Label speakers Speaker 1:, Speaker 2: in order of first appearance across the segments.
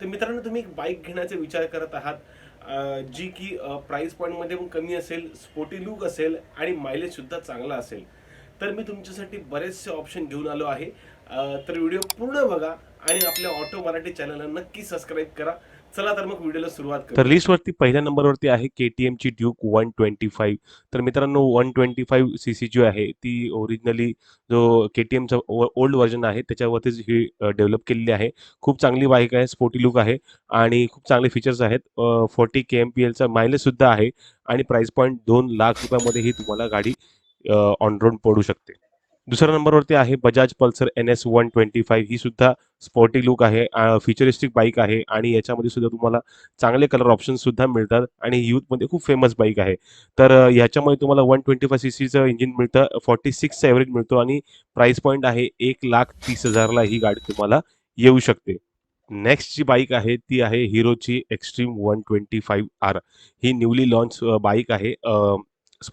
Speaker 1: तर मित्रांनो तुम्ही एक बाईक घेण्याचा विचार करत आहात जी की प्राईस पॉईंटमध्ये पण कमी असेल स्पोर्टी लुक असेल आणि मायलेजसुद्धा चांगला असेल. तर मी तुमच्यासाठी बरेचसे ऑप्शन घेऊन आलो आहे. तर व्हिडिओ पूर्ण बघा आणि आपल्या ऑटो मराठी चॅनलला नक्की सबस्क्राईब करा. चला तर मग व्हिडिओला सुरुवात
Speaker 2: तर लिस्टवरती पहिल्या नंबरवरती आहे के टी एमची ड्यूक वन ट्वेंटी फाईव्ह तर मित्रांनो one twenty five C C जी आहे. ती ओरिजिनली जो के टी एमचा ओल्ड व्हर्जन आहे त्याच्यावरतीच ही डेव्हलप केलेली आहे. खूप चांगली बाईक आहे स्पोर्टी लुक आहे आणि खूप चांगले फीचर्स आहेत. फोर्टी के एम पी एलचा मायलेज सुद्धा आहे आणि प्राइस पॉईंट दोन लाख रुपयामध्ये ही तुम्हाला गाडी ऑन रोड पडू शकते. दुसऱ्या नंबरवरती आहे Bajaj Pulsar N S one twenty five ही सुद्धा स्पोर्टी लुक आहे फ्युचरिस्टिक बाईक आहे आणि याच्यामध्ये सुद्धा तुम्हाला चांगले कलर ऑप्शन सुद्धा मिळतात आणि यूथमध्ये खूप फेमस बाईक आहे. तर ह्याच्यामध्ये तुम्हाला वन ट्वेंटी फाय सी सीचं इंजिन मिळतं फॉर्टी सिक्सचा ॲव्हरेज मिळतो आणि प्राईस पॉईंट आहे एक लाख तीस हजारला ही गाडी तुम्हाला येऊ शकते. नेक्स्ट जी बाईक आहे ती आहे हिरोची Xtreme one twenty five R ही न्यूली लॉन्च बाईक आहे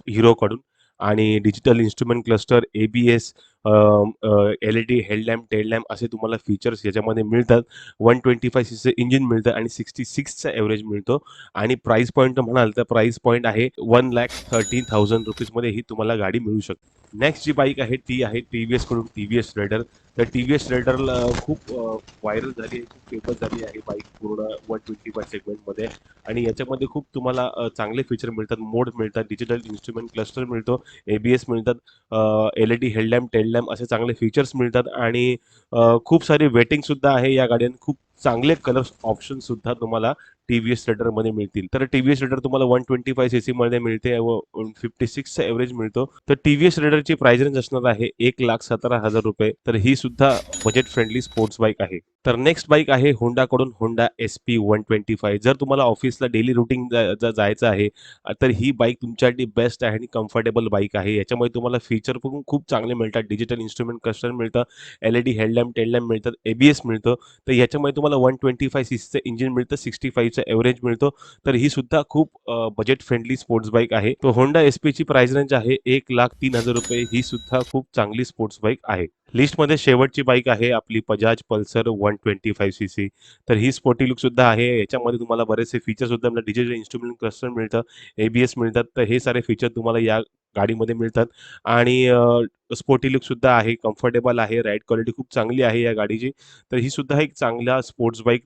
Speaker 2: हिरोकडून आणि digital instrument cluster A B S L E D headlamp taillamp असे तुम्हाला फीचर्स याच्यामध्ये मिळतात. वन ट्वेंटी फाय सीचं इंजिन मिळतं आणि सिक्स्टी सिक्सचा ॲव्हरेज मिळतो. आणि प्राईस पॉईंट म्हणाल तर प्राईस पॉईंट आहे वन लॅक थर्टीन थाउजंड रुपीजमध्ये ही तुम्हाला गाडी मिळू शकते. नेक्स्ट जी बाईक आहे ती आहे टी व्ही एसकडून टी व्ही एस रेडर तर टी व्ही एस रेडरला खूप व्हायरल झाली आहे खूप फेमस झाली आहे बाईक पूर्ण वन ट्वेंटी फाय सेगमेंटमध्ये आणि याच्यामध्ये खूप तुम्हाला चांगले फीचर मिळतात मोड मिळतात डिजिटल इन्स्ट्रुमेंट क्लस्टर मिळतो ए बी एस मिळतात L E D headlamp taillamp असे चांगले फीचर्स मिळतात आणि खूप सारी वेटिंग सुद्धा आहे या गाड्यां खूप चांगले कलर्स ऑप्शन सुद्धा तुम्हाला टी व्ही एस रेडरमध्ये मिळतील. तर टी व्ही एस रेडर तुम्हाला वन ट्वेंटी फाय सीसी सीमध्ये मिळते व फिफ्टी सिक्सचा एव्हरेज मिळतो. तर टी व्ही एस रेडरची प्राइस रेंज असणार आहे एक लाख सतरा हजार रुपये. तर ही सुद्धा बजेट फ्रेंडली स्पोर्ट्स बाईक आहे. तर नेक्स्ट बाईक आहे होंडाकडून Honda S P one twenty five जर तुम्हाला ऑफिसला डेली रुटीन जायचं आहे तर ही बाईक तुमच्यासाठी बेस्ट आहे आणि कम्फर्टेबल बाईक आहे. याच्यामध्ये तुम्हाला फीचर पण खूप चांगले मिळतात. डिजिटल इन्स्ट्रुमेंट कस्टर मिळतं. L E D headlamp taillamp मिळतात. ए बी एस मिळतं. तर याच्यामध्ये तुम्हाला वन ट्वेंटी फाय सीसीचं इंजिन मिळतं सिक्स्टी फाईव्हचं एव्हरेज मिळतो. तर ही सुद्धा खूप बजेट फ्रेंडली स्पोर्ट्स बाईक आहे. तो होंडा एस पीची प्राइस रेंज आहे एक लाख तीन हजार रुपये. ही सुद्धा खूप चांगली स्पोर्ट्स बाईक आहे. लिस्टमध्ये शेवटची बाईक आहे आपली Bajaj Pulsar one twenty five C C तर ही स्पोर्टी लुक सुद्धा आहे. याच्यामध्ये तुम्हाला बरेचसे फीचर सुद्धा डिजिटल इन्स्ट्रुमेंट क्लस्टर मिळतं एबीएस मिळतात. तर हे सारे फीचर तुम्हाला या गाडीमध्ये मिळतात. आणि स्पोर्टी लुक सुद्धा आहे कम्फर्टेबल आहे राईड क्वालिटी खूप चांगली आहे या गाडीची. तर ही सुद्धा एक चांगल्या स्पोर्ट्स बाईक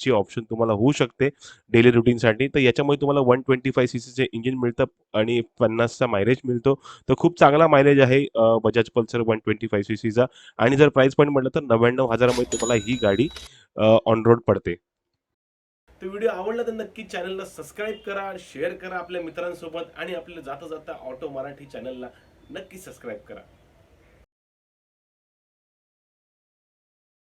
Speaker 2: ची ऑप्शन तुम्हाला होऊ शकते डेली रुटीनसाठी तर याच्यामुळे तुम्हाला वन ट्वेंटी फाय सी सीचे इंजिन मिळतं आणि पन्नासचा मायलेज मिळतो. तर खूप चांगला मायलेज आहे Bajaj Pulsar one twenty five C सीचा आणि जर प्राईस पॉईंट म्हटलं तर नव्याण्णव हजारामध्ये तुम्हाला ही गाडी ऑन रोड पडते.
Speaker 1: तर व्हिडिओ आवडला तर नक्की चॅनलला सबस्क्राईब करा शेअर करा आपल्या मित्रांसोबत आणि आपल्या जाता जाता ऑटो मराठी चॅनलला नक्की सबस्क्राईब करा.